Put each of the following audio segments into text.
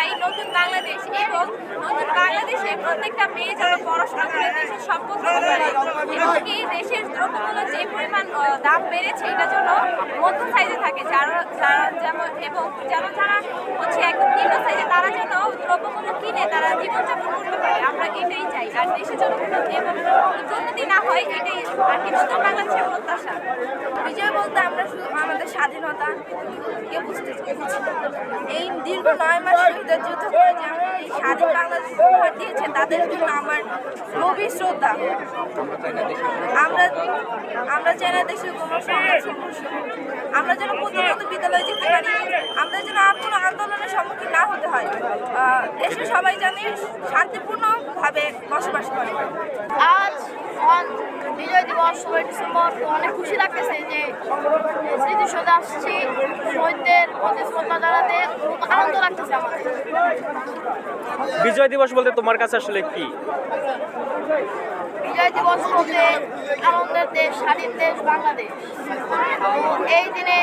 চাই নতুন বাংলাদেশ এবং নতুন বাংলাদেশে প্রত্যেকটা মেয়ে যারা পড়াশোনা করে, দেশের সম্পদ এবং এই দেশের দ্রব্যগুলো যে পরিমাণ দাম বেড়েছে এটা জন্য মধ্য সাইজে থাকে। যারা যারা যেমন, এবং যারা যারা হচ্ছে একদম নিম্ন সাইজে তারা যেন দ্রব্যগুলো কিনে, তারা জীবনযাপন করতে পারে আমরা এটাই চাই আর দেশে যেন দুর্নীতি না হয়, এটাই আর কি। নতুন বাংলাদেশের প্রত্যাশা। বিজয় বলতে আমরা শুধু আমাদের স্বাধীনতা, কে বুঝতে এই দীর্ঘ নয় মাস শহীদের যুদ্ধ করে যে আমাদের এই স্বাধীন বাংলাদেশ উপহার দিয়েছে, তাদের জন্য আমার গভীর শ্রদ্ধা। আমরা আমরা চাই না দেশের কোনো সংঘাত আমরা যেন প্রতিনিয়ত বিদ্যালয়ে যেতে পারি আমাদের যেন আর কোনো আন্দোলনের সম্মুখীন না হতে হয়। দেশে সবাই জানে শান্তিপূর্ণভাবে বসবাস করে। আজ অন বিজয় দিবস ষোলোই ডিসেম্বর তো অনেক খুশি লাগতেছে যে স্মৃতিসৌধে আসছি। শহীদদের প্রতি শ্রদ্ধা জানাতে খুব আনন্দ লাগতেছে আমাদের। বিজয় দিবস বলতে তোমার কাছে আসলে কি? বিজয় দিবস বলতে আনন্দের দেশ স্বাধীন দেশ বাংলাদেশ। এই দিনে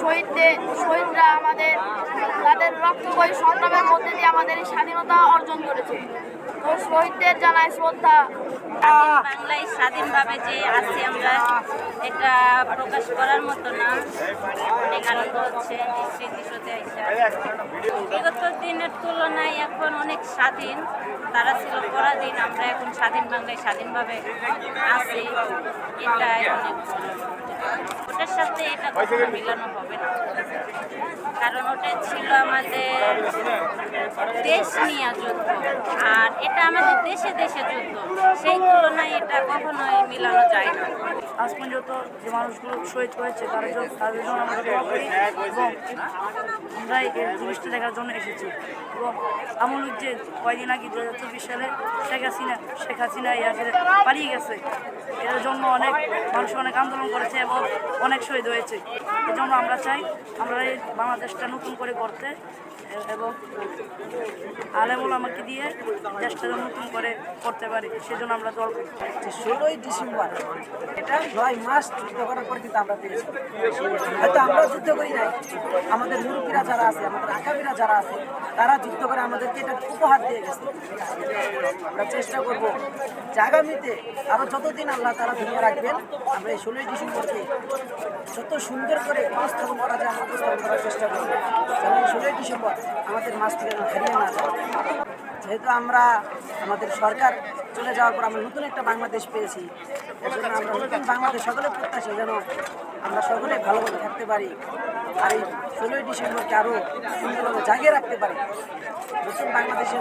শহীদদের, শহীদরা আমাদের, তাদের রক্তবয়ী সংগ্রামের মধ্যে দিয়ে আমাদের স্বাধীনতা অর্জন করেছে। তো শহীদদের জানায় শ্রদ্ধা। বাংলায় স্বাধীনভাবে যে আছি আমরা, এটা প্রকাশ করার মতো না। অনেক আনন্দ হচ্ছে বিগত দিনের তুলনায় এখন অনেক স্বাধীন। তারা ছিল পরাধীন, আমরা এখন স্বাধীন বাংলায় স্বাধীনভাবে আছি। এটাই অনেক। সাথে এটা কখনো মিলানো হবে না। কারণ ওটা ছিল আমাদের দেশ নিয়ে যুদ্ধ। আর এটা আমাদের দেশে দেশে যুদ্ধ। সেই তুলনায় এটা কখনোই মিলানো যায় না। আজ পর্যন্ত যে মানুষগুলো শহীদ হয়েছে তাদের জন্য তাদের জন্য আমরা দোয়া করি এবং আমরা এই জিনিসটা দেখার জন্য এসেছি। এবং আমলুক যে কয়দিন আগে দু হাজার চব্বিশ সালে শেখ হাসিনা শেখ হাসিনা ইয়াসির পালিয়ে গেছে। এটার জন্য অনেক মানুষ অনেক আন্দোলন করেছে এবং অনেক শহীদ হয়েছে। এজন্য আমরা চাই আমরা এই বাংলাদেশটা নতুন করে করতে এবং আলেমুল আমাকে দিয়ে দেশটা নতুন করে করতে পারি, সেজন্য আমরা দল ষোলোই ডিসেম্বর, এটা নয় মাস যুদ্ধ করার পর কিন্তু আমরা পেয়েছি। হয়তো আমরা যুদ্ধ করি নাই। আমাদের মুরব্বীরা যারা আছে, আমাদের আকাবিরা যারা আছে, তারা যুদ্ধ করে আমাদেরকে এটা উপহার দিয়ে গেছে। আমরা চেষ্টা করব আগামীতে আরও যতদিন আল্লাহ তারা দুনিয়া রাখবেন। আমরা এই ষোলোই ডিসেম্বরকে যত সুন্দর করে উপস্থাপন করা যায় আমরা উপস্থাপন করার চেষ্টা করব। যেন এই ষোলোই ডিসেম্বর আমাদের মাস থেকে হারিয়ে না যায়। যেহেতু আমরা আমাদের সরকার চলে যাওয়ার পর আমরা নতুন একটা বাংলাদেশ পেয়েছি, এর জন্য আমরা নতুন বাংলাদেশ সকলে প্রত্যাশী যেন আমরা সকলে ভালোভাবে থাকতে পারি আর এই ষোলোই ডিসেম্বরকে আরও সুন্দরভাবে জাগিয়ে রাখতে পারি। নতুন বাংলাদেশের।